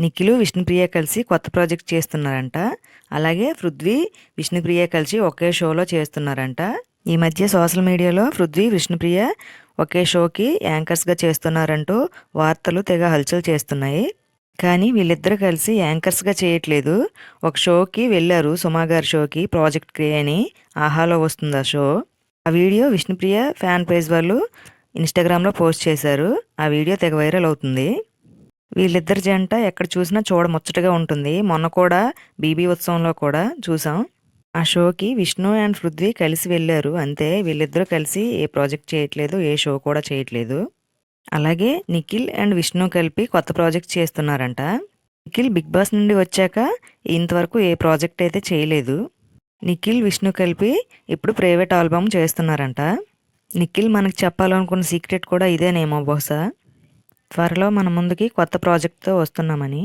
నిఖిలు విష్ణుప్రియ కలిసి కొత్త ప్రాజెక్ట్ చేస్తున్నారంట. అలాగే పృథ్వీ విష్ణుప్రియ కలిసి ఒకే షోలో చేస్తున్నారంట. ఈ మధ్య సోషల్ మీడియాలో పృథ్వీ విష్ణుప్రియ ఒకే షోకి యాంకర్స్గా చేస్తున్నారంటూ వార్తలు తెగ హల్చల్ చేస్తున్నాయి. కానీ వీళ్ళిద్దరు కలిసి యాంకర్స్గా చేయట్లేదు. ఒక షోకి వెళ్ళారు సుమా గారి షోకి ప్రాజెక్ట్ క్రియ అని ఆహాలో వస్తుంది ఆ షో. ఆ వీడియో విష్ణుప్రియ ఫ్యాన్ పేజ్ వాళ్ళు ఇన్స్టాగ్రామ్లో పోస్ట్ చేశారు. ఆ వీడియో తెగ వైరల్ అవుతుంది. వీళ్ళిద్దరి జంట ఎక్కడ చూసినా చూడ ముచ్చటగా ఉంటుంది. మొన్న కూడా బీబీ ఉత్సవంలో కూడా చూసాం. ఆ షోకి విష్ణు అండ్ పృథ్వీ కలిసి వెళ్ళారు. అంతే వీళ్ళిద్దరూ కలిసి ఏ ప్రాజెక్ట్ చేయట్లేదు ఏ షో కూడా చేయట్లేదు. అలాగే నిఖిల్ అండ్ విష్ణు కలిపి కొత్త ప్రాజెక్ట్ చేస్తున్నారంట. నిఖిల్ బిగ్ బాస్ నుండి వచ్చాక ఇంతవరకు ఏ ప్రాజెక్ట్ అయితే చేయలేదు. నిఖిల్ విష్ణు కలిపి ఇప్పుడు ప్రైవేట్ ఆల్బమ్ చేస్తున్నారంట. నిఖిల్ మనకు చెప్పాలనుకున్న సీక్రెట్ కూడా ఇదేనేమో బహుశా. త్వరలో మన ముందుకి కొత్త ప్రాజెక్ట్తో వస్తున్నామని.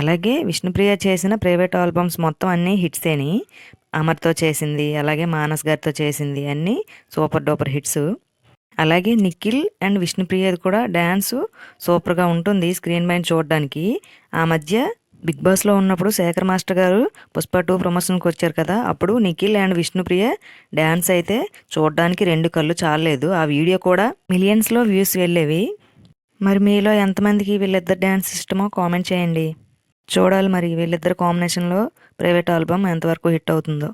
అలాగే విష్ణుప్రియ చేసిన ప్రైవేట్ ఆల్బమ్స్ మొత్తం అన్నీ హిట్సేని అమర్తో చేసింది అలాగే మానస్ గారితో చేసింది అన్నీ సూపర్ డూపర్ హిట్స్. అలాగే నిఖిల్ అండ్ విష్ణుప్రియది కూడా డ్యాన్స్ సూపర్గా ఉంటుంది స్క్రీన్ పైన చూడడానికి. ఆ మధ్య బిగ్ బాస్లో ఉన్నప్పుడు శేఖర్ మాస్టర్ గారు పుష్ప టూ ప్రమోషన్కి వచ్చారు కదా అప్పుడు నిఖిల్ అండ్ విష్ణుప్రియ డ్యాన్స్ అయితే చూడడానికి రెండు కళ్ళు చాలలేదు. ఆ వీడియో కూడా మిలియన్స్లో వ్యూస్ వెళ్ళేవి. మరి మీలో ఎంతమందికి వీళ్ళిద్దరు డ్యాన్స్ ఇష్టమో కామెంట్ చేయండి. చూడాలి మరి వీళ్ళిద్దరు కాంబినేషన్లో ప్రైవేట్ ఆల్బమ్ ఎంతవరకు హిట్ అవుతుందో.